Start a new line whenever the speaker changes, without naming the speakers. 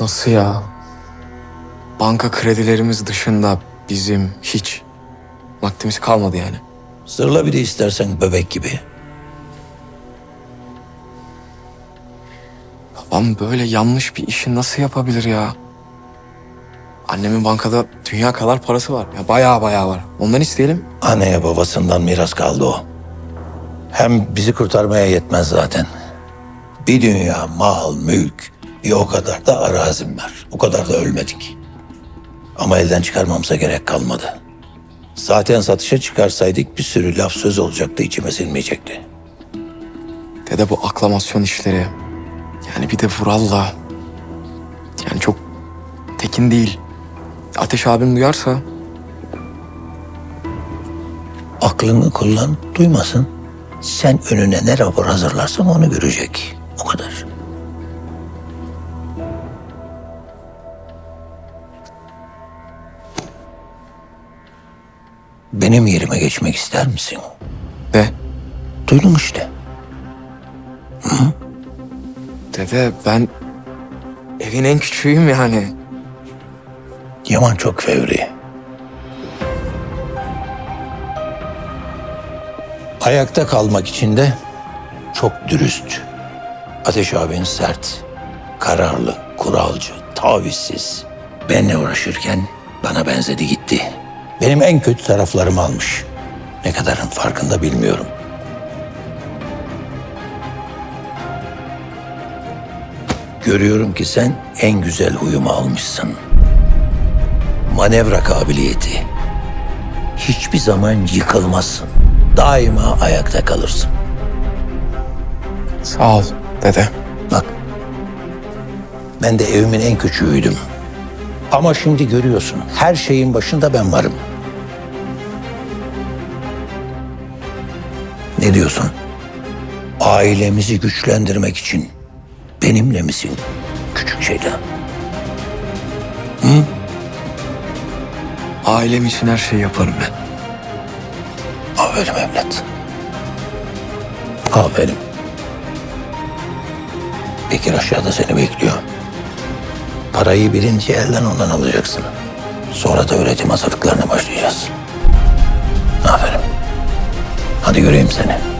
Nasıl ya? Banka kredilerimiz dışında bizim hiç vaktimiz kalmadı yani.
Sırla bir de istersen bebek gibi.
Babam böyle yanlış bir işi nasıl yapabilir ya? Annemin bankada dünya kadar parası var. Ya bayağı bayağı var. Ondan isteyelim.
Anneye babasından miras kaldı o. Hem bizi kurtarmaya yetmez zaten. Bir dünya mal, mülk, bir o kadar da arazim var. O kadar da ölmedik. Ama elden çıkarmamıza gerek kalmadı. Zaten satışa çıkarsaydık bir sürü laf söz olacaktı, içime sinmeyecekti.
Dede bu aklamasyon işleri. Yani bir de Vural'la. Yani çok tekin değil. Ateş abim duyarsa
Aklını kullan, duymasın. Sen önüne ne rapor hazırlarsan onu görecek. O kadar. Benim yerime geçmek ister misin?
de
Duydun işte.
dede ben evin en küçüğüyüm yani.
Yaman çok fevri. Ayakta kalmak için de çok dürüst. Ateş abin sert, kararlı, kuralcı, tavizsiz. Benle uğraşırken bana benzedi gitti. Benim en kötü taraflarımı almış. Ne kadarın farkında bilmiyorum. Görüyorum ki sen en güzel huyumu almışsın manevra kabiliyeti. Hiçbir zaman yıkılmazsın. Daima ayakta kalırsın.
Sağ ol dede.
Bak, ben de evimin en küçüğüydüm. Ama şimdi görüyorsun, her şeyin başında ben varım. Ne diyorsun? Ailemizi güçlendirmek için benimle misin küçük şeytan?
Ailem için her şeyi yaparım ben.
Aferin evlat. Aferin. Bekir aşağıda seni bekliyor. Parayı birinci elden ondan alacaksın. Sonra da öğretim hazırlıklarına başlayacağız. Aferin. Hadi göreyim seni.